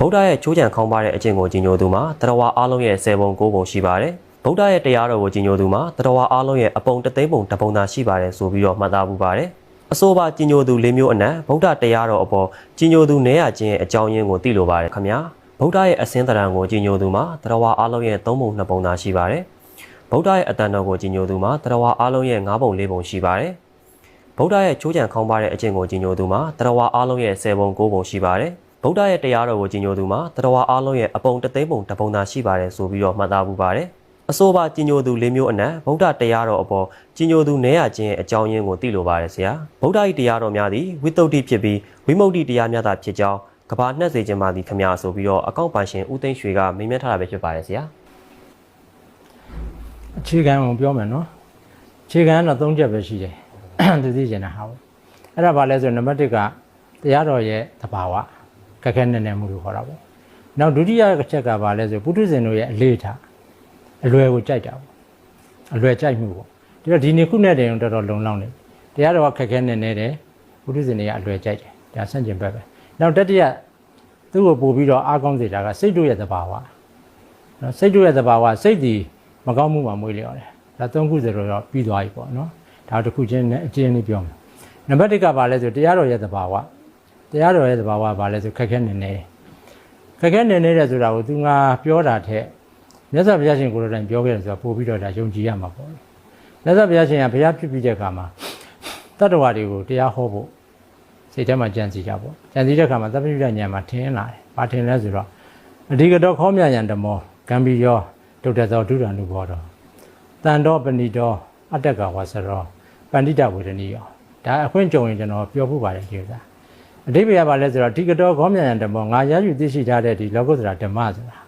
ဗုဒ္ဓရဲ့ချိုးချံခေါင်းပါတဲ့အကျင့်ကိုကြီးညိုသူမှာတရဝါအားလုံးရဲ့10ပုံ9ပုံရှိပါတယ်ဗုဒ္ဓရဲ့တရားတော်ကိုကြီးညိုသူမှာတရဝါအားလုံးရဲ့အပုံတသိန်းပုံတစ်ပုံသာရှိပါတယ်ဆိုပြီးတော့မှတ်သားပူပါတယ်အဆိုပါကြီးညိုသူ၄မျိုးအနက်ဗုဒ္ဓတရားတော်အပေါ်ကြီးညိုသူနဲရခြင်းရဲ့အကြောင်းရင်းကိုသိလိုပါတယ်ခင်ဗျာဗုဒ္ဓရဲ့အစင်းတရံကိုကြီးညိုသူမှာတရဝါအားလုံးရဲ့3ပုံ2ပုံသာရှိပါတယ်ဗုဒ္ဓရဲ့အတန်တော်ကိုကြီးညိုသူမှာတရဝါအားလုံးရဲ့9ပုံ4ပုံရှိပါတယ်ဗုဒ္ဓရဲ့ချိုးချံခေါင်းပါတဲ့အကျင့်ကိုကြီးညိုသူမှာတရဝါအားလုံးရဲ့10ပုံ9ပုံရှိပါတယ် ဗုဒ္ဓရဲ့တရားတော်ကိုကြီးညိုသူမှာတရဝါအားလုံးရဲ့အပုံတသိန်းပုံတစ်ပုံသာရှိပါတယ်ဆိုပြီးတော့မှတ်သားပူပါတယ်အဆိုပါကြီးညိုသူ၄မျိုးအနက်ဗုဒ္ဓတရားတော်အပေါ်ကြီးညိုသူနဲရခြင်းရဲ့အကြောင်းရင်းကိုသိလိုပါတယ်ဆရာဗုဒ္ဓ၏တရားတော်များသည်ဝိတ္တုတ္တိဖြစ်ပြီးဝိမု ക്തി တရားများသာဖြစ်ကြောင်းကဘာနှက်စေခြင်းပါသည်ခမရဆိုပြီးတော့အကောင့်ပိုင်ရှင်ဦးသိန်းရွှေကမိန့်မြတ်ထားတာပဲဖြစ်ပါတယ်ဆရာအခြေခံကိုပြောမယ်နော်အခြေခံကတော့၃ချက်ပဲရှိတယ်သူသိကျင်တာဟာပေါ့အဲ့ဒါဘာလဲဆိုရင်နံပါတ်1ကတရားတော်ရဲ့သဘာဝ ခက်ခဲနေနေမှုလို့ခေါ်တာပေါ့နောက်ဒုတိယအချက်ကဘာလဲဆိုပုထုဇဉ်တို့ရဲ့အလေးထားအလွယ်ကိုကြိုက်တာပေါ့အလွယ်ကြိုက်မှုပေါ့ဒီတော့ဒီနေ့ခုနဲ့တည်းတော်တော်လုံလောက်နေတရားတော်ကခက်ခဲနေနေတယ်ပုထုဇဉ်တွေကအလွယ်ကြိုက်တယ်ဒါဆန့်ကျင်ဘက်ပဲနောက်တတိယသူ့ကိုပို့ပြီးတော့အားကောင်းစေတာကစိတ်တို့ရဲ့သဘာဝနော်စိတ်တို့ရဲ့သဘာဝစိတ်ဒီမကောင်းမှုမှမွေးလျော်တယ်ဒါသုံးခုစတော့ပြီးသွားပြီပေါ့နော်ဒါတစ်ခုချင်းနဲ့အကျဉ်းလေးပြောမယ်နံပါတ်1ကဘာလဲဆိုတရားတော်ရဲ့သဘာဝ တရားတော်ရဲ့သဘာဝဘာလဲဆိုခက်ခဲနေနေခက်ခဲနေနေတဲ့ဆိုတာကိုသူငါပြောတာထက်မြတ်စွာဘုရားရှင်ကိုယ်တော်တိုင်ပြောခဲ့တယ်ဆိုတာပို့ပြီးတော့ဒါယုံကြည်ရမှာပေါ့မြတ်စွာဘုရားရှင်ကဘုရားဖြစ်ပြီးတဲ့အခါမှာတတ္တဝါတွေကိုတရားဟောဖို့စိတ်ထဲမှာကြံစီကြပေါ့ကြံစီတဲ့အခါမှာသဗ္ဗညုတဉာဏ်မှာထင်လာတယ်ဘာထင်လဲဆိုတော့အဓိကတော့ခောမြယံဓမ္မောကံပြီးရောဒုဒ္ဒသောဒုရဏုဘောတော်တန်တော်ပဏိတော်အတ္တကဝါစရောပန္တိတဝေဒနီယောဒါအခွင့်ကြုံရင်ကျွန်တော်ပြောဖို့ပါတယ်ဒီဥစ္စာ အဓိပ္ပာယ်ကဘာလဲဆိုတော့ဒီကတော့ခောမြယံဓမ္မောငါရယူသိရှိထားတဲ့ဒီလောကုတ္တရာဓမ္မဆိုတာ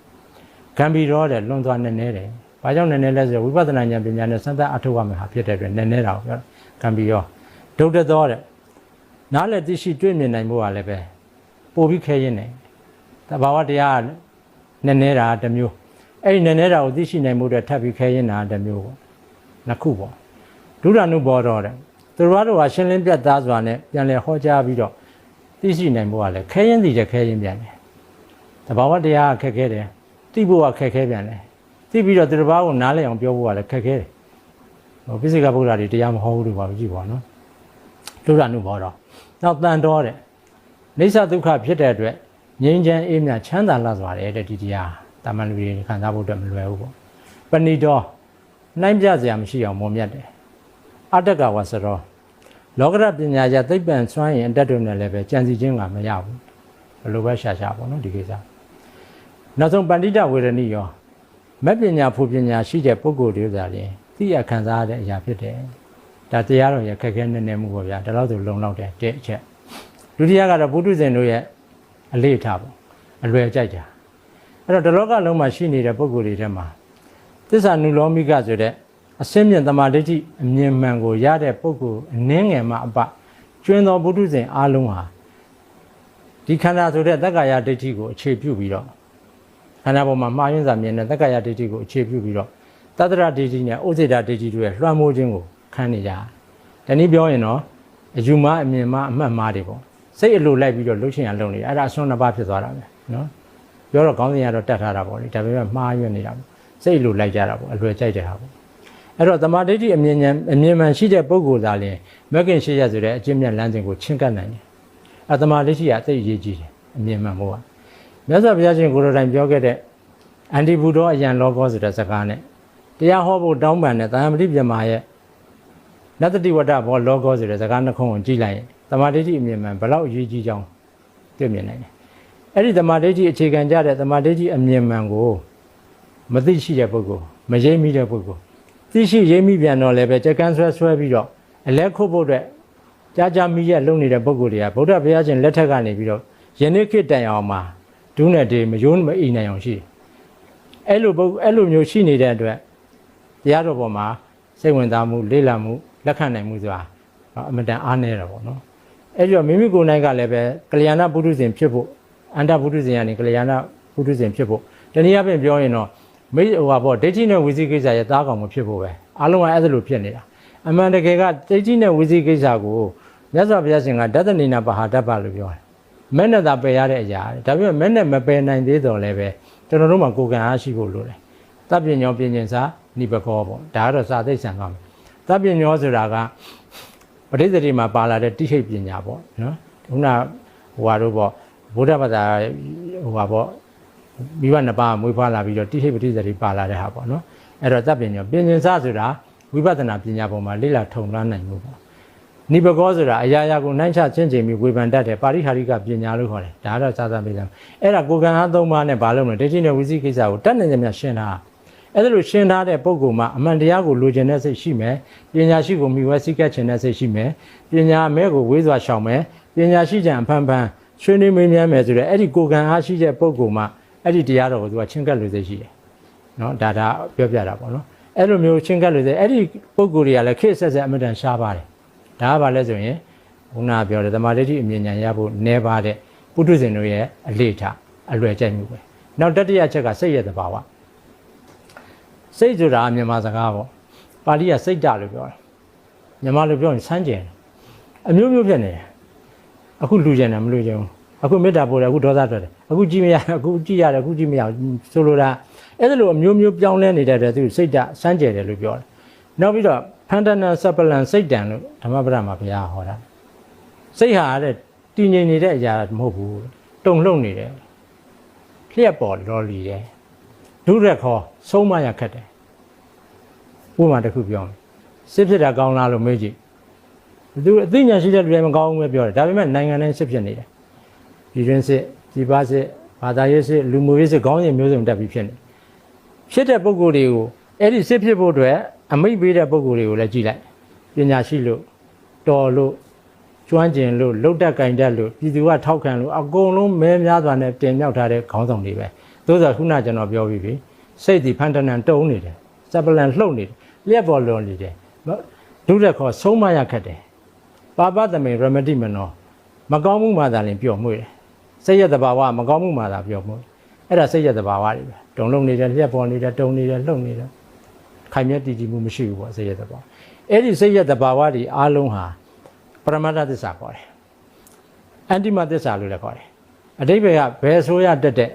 ကံပြီးရောတဲ့လွန်သွားနေနေတယ်ဘာကြောင့်နေနေလဲဆိုတော့ဝိပဿနာဉာဏ်ပညာနဲ့စမ်းသပ်အထောက်အမယ်ဟာဖြစ်တဲ့အတွက်နေနေတာကိုပြောကံပြီးရောဒုဒ္ဒသောတဲ့နားလည်းသိရှိတွေ့မြင်နိုင်ဖို့ကလည်းပဲပို့ပြီးခဲရင်နေတဘာဝတရားနည်းနည်းတာတစ်မျိုးအဲ့ဒီနည်းနည်းတာကိုသိရှိနိုင်မှုအတွက်ထပ်ပြီးခဲရင်တာတစ်မျိုးပေါ့နှစ်ခုပေါ့ဒုရဏုဘောတော်တဲ့သူတို့ကတော့ရှင်းလင်းပြတ်သားစွာနဲ့ပြန်လည်ဟောကြားပြီးတော့ သိရှိနိုင်ဖို့ကလည်းခဲရင်စီတဲ့ခဲရင်ပြန်တယ်တဘာဝတရားကခက်ခဲတယ်သိဖို့ကခက်ခဲပြန်တယ်သိပြီးတော့သူတစ်ပါးကိုနားလည်အောင်ပြောဖို့ကလည်းခက်ခဲတယ်ဟိုပိစိကဗုဒ္ဓတွေတရားမဟောဘူးလို့ပါကြည့်ပါနော်ဒုရဏုဘောတော်နောက်တန်တော်တဲ့နေသဒုက္ခဖြစ်တဲ့အတွက်ငြိမ်းချမ်းအေးမြချမ်းသာလာစွာတဲ့ဒီတရားတာမန်လူတွေခံစားဖို့အတွက်မလွယ်ဘူးပေါ့ပဏိတော်နှိုင်းပြစရာမရှိအောင်မုံမြတ်တယ်အတ္တကဝဆရော လောကရပညာရသိပ္ပံစွမ်းရင်အတ္တတို့နဲ့လည်းပဲကြံစီခြင်းကမရဘူးဘယ်လိုပဲရှာရှာပေါ့နော်ဒီကိစ္စနောက်ဆုံးပန္တိတဝေရဏိယောမက်ပညာဖူပညာရှိတဲ့ပုဂ္ဂိုလ်တွေဥစ္စာရင်သိရခံစားရတဲ့အရာဖြစ်တယ်ဒါတရားတော်ရဲ့ခက်ခဲနေနေမှုပေါ့ဗျာဒါတော့ဆိုလုံလောက်တယ်တဲ့အချက်ဒုတိယကတော့ပုထုဇဉ်တို့ရဲ့အလေးထားပေါ့အလွယ်ကြိုက်တာအဲ့တော့ဒီလောကလုံးမှာရှိနေတဲ့ပုဂ္ဂိုလ်တွေထဲမှာသစ္စာနုလောမိကဆိုတဲ့ အစင်းမြင့်တမာဒိဋ္ဌိအမြင်မှန်ကိုရတဲ့ပုဂ္ဂိုလ်အနည်းငယ်မှအပကျွင်းသောပုထုဇဉ်အလုံးဟာဒီခန္ဓာဆိုတဲ့တက္ကာယဒိဋ္ဌိကိုအခြေပြုပြီးတော့ခန္ဓာပေါ်မှာမှားယွင်းစွာမြင်တဲ့တက္ကာယဒိဋ္ဌိကိုအခြေပြုပြီးတော့တတ္တရဒိဋ္ဌိနဲ့ဥစေတဒိဋ္ဌိတို့ရဲ့လွှမ်းမိုးခြင်းကိုခံနေကြတယ်။ဒီနည်းပြောရင်တော့အယူမအမြင်မအမှတ်မှားတွေပေါ့စိတ်အလိုလိုက်ပြီးတော့လှုပ်ရှင်ရလုံနေအဲ့ဒါအစွန်းနှစ်ပါးဖြစ်သွားတာပဲနော်ပြောတော့ခေါင်းစဉ်ကတော့တတ်ထားတာပေါ့လေဒါပေမဲ့မှားရွံ့နေတာပေါ့စိတ်အလိုလိုက်ကြတာပေါ့အလွယ်ကြိုက်တဲ့ဟာပေါ့ အဲ့တော့တမာဒိဋ္ဌိအမြင်ဉာဏ်အမြင်မှန်ရှိတဲ့ပုဂ္ဂိုလ်သာလျှင်မဂ်ကင်ရှိရဆိုတဲ့အကျင့်မြတ်လမ်းစဉ်ကိုချင်းကပ်နိုင်တယ်အတမာဒိဋ္ဌိကအသိအရေးကြီးတယ်အမြင်မှန်ဖို့ကမြတ်စွာဘုရားရှင်ကိုယ်တော်တိုင်ပြောခဲ့တဲ့အန္တိဘူတော်အယံလောကောဆိုတဲ့စကားနဲ့တရားဟောဖို့တောင်းပန်တဲ့တာမတိပြမရဲ့နတ္တိဝတ္တဘောလောကောဆိုတဲ့စကားနှခုကိုကြည့်လိုက်ရင်တမာဒိဋ္ဌိအမြင်မှန်ဘလောက်အရေးကြီးကြောင်းတွေ့မြင်နိုင်တယ်အဲ့ဒီတမာဒိဋ္ဌိအခြေခံကြတဲ့တမာဒိဋ္ဌိအမြင်မှန်ကိုမသိရှိတဲ့ပုဂ္ဂိုလ်မရိပ်မိတဲ့ပုဂ္ဂိုလ် သိရှိရိပ်မိပြန်တော့လည်းပဲကြက်ကန်းဆွဲဆွဲပြီးတော့အလက်ခုတ်ဖို့အတွက်ကြားကြားမိရဲ့လုံနေတဲ့ပုဂ္ဂိုလ်တွေကဗုဒ္ဓဘုရားရှင်လက်ထက်ကနေပြီးတော့ယနေ့ခေတ်တိုင်အောင်မှာဒုနဲ့တေမယိုးမအိနိုင်အောင်ရှိတယ်အဲ့လိုပုဂ္ဂိုလ်အဲ့လိုမျိုးရှိနေတဲ့အတွက်တရားတော်ပေါ်မှာစိတ်ဝင်စားမှုလေ့လာမှုလက်ခံနိုင်မှုဆိုတာအမတန်အားနည်းတာပေါ့နော်အဲ့ဒီတော့မိမိကိုယ်နိုင်ကလည်းပဲကလျာဏပုထုဇဉ်ဖြစ်ဖို့အန္တပုထုဇဉ်ကနေကလျာဏပုထုဇဉ်ဖြစ်ဖို့တနည်းအားဖြင့်ပြောရင်တော့ မိဟိုပါပေါ့ဒိဋ္ဌိနဲ့ဝိသိကိစ္စရဲ့သားကောင်မဖြစ်ဖို့ပဲအားလုံးကအဲ့ဒါလိုဖြစ်နေတာအမှန်တကယ်ကဒိဋ္ဌိနဲ့ဝိသိကိစ္စကိုမြတ်စွာဘုရားရှင်ကဒသနေနာပဟာတ္တပလို့ပြောတယ်မဲ့နဲ့သာပယ်ရတဲ့အရာဒါပေမဲ့မဲ့နဲ့မပယ်နိုင်သေးတော့လည်းပဲကျွန်တော်တို့မှာကိုယ်ကံအားရှိဖို့လိုတယ်တပ်ပညောပြင်ကျင်စာနိဘကောပေါ့ဒါကတော့စာသိပ်ဆံကောင်းတပ်ပညောဆိုတာကပဋိသန္ဓေမှာပါလာတဲ့တိဟိတ်ပညာပေါ့နော်ခုနဟိုဟာတို့ပေါ့ဗုဒ္ဓဘာသာဟိုဟာပေါ့ မိဘနှစ်ပါးမွေးဖွားလာပြီးတော့တိဟိတ်ပဋိသန္ဓေပါလာတဲ့ဟာပေါ့နော်အဲ့တော့တပ်ပညောပြင်ကျင်စာဆိုတာဝိပဿနာပညာပေါ်မှာလေ့လာထုံလွှမ်းနိုင်မှုပေါ့နိဘကောဆိုတာအရာရာကိုနှိုင်းချချင်းချင်းပြီးဝေဖန်တတ်တယ်ပါရိဟာရိကပညာလို့ခေါ်တယ်ဒါကတော့သာသာပေးတယ်အဲ့ဒါကိုယ်ကံအားသုံးပါးနဲ့ဘာလို့မလဲဒိဋ္ဌိနဲ့ဝိသိကိစ္စကိုတတ်နိုင်ကြမြရှင်းတာအဲ့ဒါလို့ရှင်းထားတဲ့ပုံကောင်မှာအမှန်တရားကိုလိုချင်တဲ့စိတ်ရှိမယ်ပညာရှိကိုမိဝဲစိတ်ကပ်ချင်တဲ့စိတ်ရှိမယ်ပညာမဲကိုဝေးစွာရှောင်မယ်ပညာရှိကြံအဖန်ဖန်ဆွေးနွေးမေးမြန်းမယ်ဆိုတော့အဲ့ဒီကိုယ်ကံအားရှိတဲ့ပုံကောင်မှာ အဲ့ဒီတရားတော်ကိုသူကချင်းကပ်လို့စိတ်ရှိတယ်နော်ဒါဒါပြောပြတာပေါ့နော်အဲ့လိုမျိုးချင်းကပ်လို့စိတ်အဲ့ဒီပုံကိုယ်တွေကလည်းခေတ်ဆက်ဆက်အမြဲတမ်းရှားပါတယ်ဒါကဘာလဲဆိုရင်ခုနကပြောတယ်သမာဓိဋ္ဌိအမြင်ဉာဏ်ရဖို့နည်းပါတဲ့ပုထုဇဉ်တို့ရဲ့အလေထအလွယ်ကြိုက်မှုပဲနောက်တတိယချက်ကစိတ်ရဲ့သဘာဝစိတ်ဆိုတာကမြန်မာစကားပေါ့ပါဠိကစိတ်တလို့ပြောတယ်မြန်မာလိုပြောရင်စမ်းကြင်တယ်အမျိုးမျိုးဖြစ်နေတယ်အခုလူကျင်တယ်မလူကျင်ဘူး အခုမေတ္တာပို့တယ်အခုဒေါသထွက်တယ်အခုကြည့်မရအခုကြည့်ရတယ်အခုကြည့်မရဆိုလိုတာအဲ့ဒါလိုအမျိုးမျိုးပြောင်းလဲနေတဲ့အတွက်သူစိတ်တစမ်းကြယ်တယ်လို့ပြောတယ်နောက်ပြီးတော့ဖန္တနာစပလန်စိတ်တံလို့ဓမ္မပဒမှာဘုရားဟောတာစိတ်ဟာတဲ့တည်ငြိမ်နေတဲ့အရာမဟုတ်ဘူးတုံလှုပ်နေတယ်လျှက်ပေါ်လော်လီတယ်ဒုရက်ခေါ်ဆုံးမရခက်တယ်ဥပမာတစ်ခုပြောမယ်စစ်ဖြစ်တာကောင်းလားလို့မေးကြည့်သူအသိဉာဏ်ရှိတဲ့လူတွေမကောင်းဘူးပဲပြောတယ်ဒါပေမဲ့နိုင်ငံတိုင်းစစ်ဖြစ်နေတယ် ဒီရင်းစစ်ဒီပါစစ်ဘာသာရေးစစ်လူမျိုးရေးစစ်ခေါင်းစဉ်မျိုးစုံတက်ပြီးဖြစ်နေဖြစ်တဲ့ပုံကိုယ်တွေကိုအဲ့ဒီစစ်ဖြစ်ဖို့အတွက်အမိတ်ပေးတဲ့ပုံကိုယ်တွေကိုလည်းကြည့်လိုက်ပညာရှိလို့တော်လို့ကျွမ်းကျင်လို့လုတ်တက်ကင်တက်လို့ပြည်သူကထောက်ခံလို့အကုန်လုံးမဲများစွာနဲ့တင်မြောက်ထားတဲ့ခေါင်းဆောင်တွေပဲသို့သောခုနကျွန်တော်ပြောပြီးပြီစိတ်ဒီဖန်တနန်တုံးနေတယ်စပလန်လှုပ်နေတယ်လျက်ပေါ်လွန်နေတယ်ဒုရက်ခေါ်ဆုံးမရခတ်တယ်ပါပသမေရမတိမနောမကောင်းမှုမှသာလင်ပျော်မွေ့တယ် စိတ်ရတဘာဝမကောင်းမှုမှသာပျော်မွေ့အဲ့ဒါစိတ်ရတဘာဝတွေပဲတုံလုံးနေတယ်လျက်ပေါ်နေတယ်တုံနေတယ်လှုပ်နေတယ်ခိုင်မြဲတည်ကြည်မှုမရှိဘူးပေါ့စိတ်ရတဘာဝအဲ့ဒီစိတ်ရတဘာဝတွေအားလုံးဟာပရမတ္ထသစ္စာခေါ်တယ်အန္တိမသစ္စာလို့လည်းခေါ်တယ်အတိပ္ပယ်ကဘယ်ဆိုရတက်တဲ့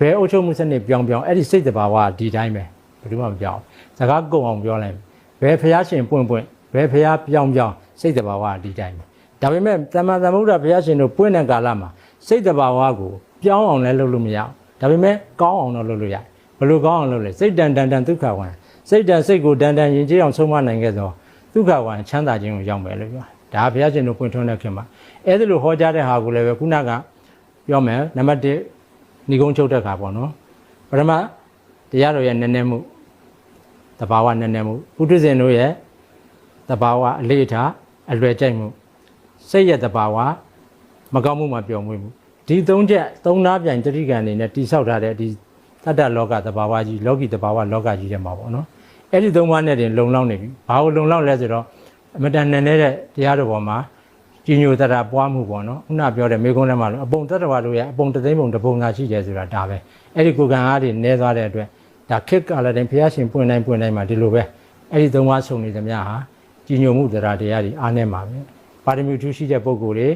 ဘယ်အုပ်ချုပ်မှုစနစ်ပြောင်းပြောင်းအဲ့ဒီစိတ်တဘာဝဒီတိုင်းပဲဘယ်သူမှမပြောင်းစကားကုံအောင်ပြောလိုက်ဘယ်ဖျားရှင်ပွင့်ပွင့်ဘယ်ဖျားပြောင်းပြောင်းစိတ်တဘာဝဒီတိုင်းပဲဒါပေမဲ့သမ္မာသမ္ဗုဒ္ဓဘုရားရှင်တို့ပွင့်တဲ့ကာလမှာ စိတ်တဘာဝကိုပြောင်းအောင်လည်းလုပ်လို့မရဘူးဒါပေမဲ့ကောင်းအောင်တော့လုပ်လို့ရတယ်ဘယ်လိုကောင်းအောင်လုပ်လဲစိတ်တန်တန်တန်ဒုက္ခဝံစိတ်တန်စိတ်ကိုတန်တန်ရင်ကျေးအောင်ဆုံးမနိုင်ခဲ့သောဒုက္ခဝံချမ်းသာခြင်းကိုရောက်မယ်လို့ပြောဒါဘုရားရှင်တို့ပွင့်ထွန်းတဲ့ခင်မှာအဲ့ဒါလိုဟောကြားတဲ့ဟာကိုလည်းပဲခုနကပြောမယ်နံပါတ်1ဏိကုံးချုပ်တဲ့ခါပေါ့နော်ပထမတရားတော်ရဲ့နည်းနည်းမှုတဘာဝနည်းနည်းမှုပုထုဇဉ်တို့ရဲ့တဘာဝအလေးထားအလွယ်ကြိုက်မှုစိတ်ရဲ့တဘာဝ မကောင်းမှုမှာပျော်မွေ့မှုဒီသုံးချက်သုံးနာပြိုင်တတိကံအနေနဲ့တိဆောက်ထားတဲ့ဒီတတ္တလောကတဘာဝကြီးလောကီတဘာဝလောကကြီးထဲမှာပေါ့နော်အဲ့ဒီသုံးပါးနဲ့တင်လုံလောက်နေပြီဘာလို့လုံလောက်လဲဆိုတော့အမတန်နဲ့တဲ့တရားတော်ပေါ်မှာကြီးညိုတတာပွားမှုပေါ့နော်ခုနပြောတဲ့မေကုန်းထဲမှာလို့အပုံတတ္တဝါတို့ရဲ့အပုံတသိန်းပုံတပုံသာရှိတယ်ဆိုတာဒါပဲအဲ့ဒီကိုယ်ကံအားတွေနဲသွားတဲ့အတွက်ဒါခစ်ကလာတဲ့ဘုရားရှင်ပွင့်တိုင်းပွင့်တိုင်းမှာဒီလိုပဲအဲ့ဒီသုံးပါးဆုံနေသမျှဟာကြီးညိုမှုတရားတရားတွေအားနေမှာပဲပါရမီထူးရှိတဲ့ပုဂ္ဂိုလ်တွေ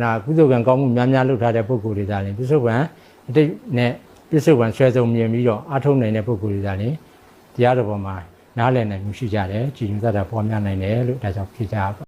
နာကုသိုလ်ကံကောင်းမှုများများလုပ်ထားတဲ့ပုဂ္ဂိုလ်တွေဒါလည်းပြစ္ဆုတ်ပံအတိတ်နဲ့ပြစ္ဆုတ်ပံဆွဲစုံမြင်ပြီးတော့အားထုတ်နိုင်တဲ့ပုဂ္ဂိုလ်တွေဒါလည်းတရားတော်ပေါ်မှာနားလည်နိုင်မှုရှိကြတယ်ကြည်ညိုတတ်တာပေါ်များနိုင်တယ်လို့ဒါကြောင့်ဖြစ်ကြပါ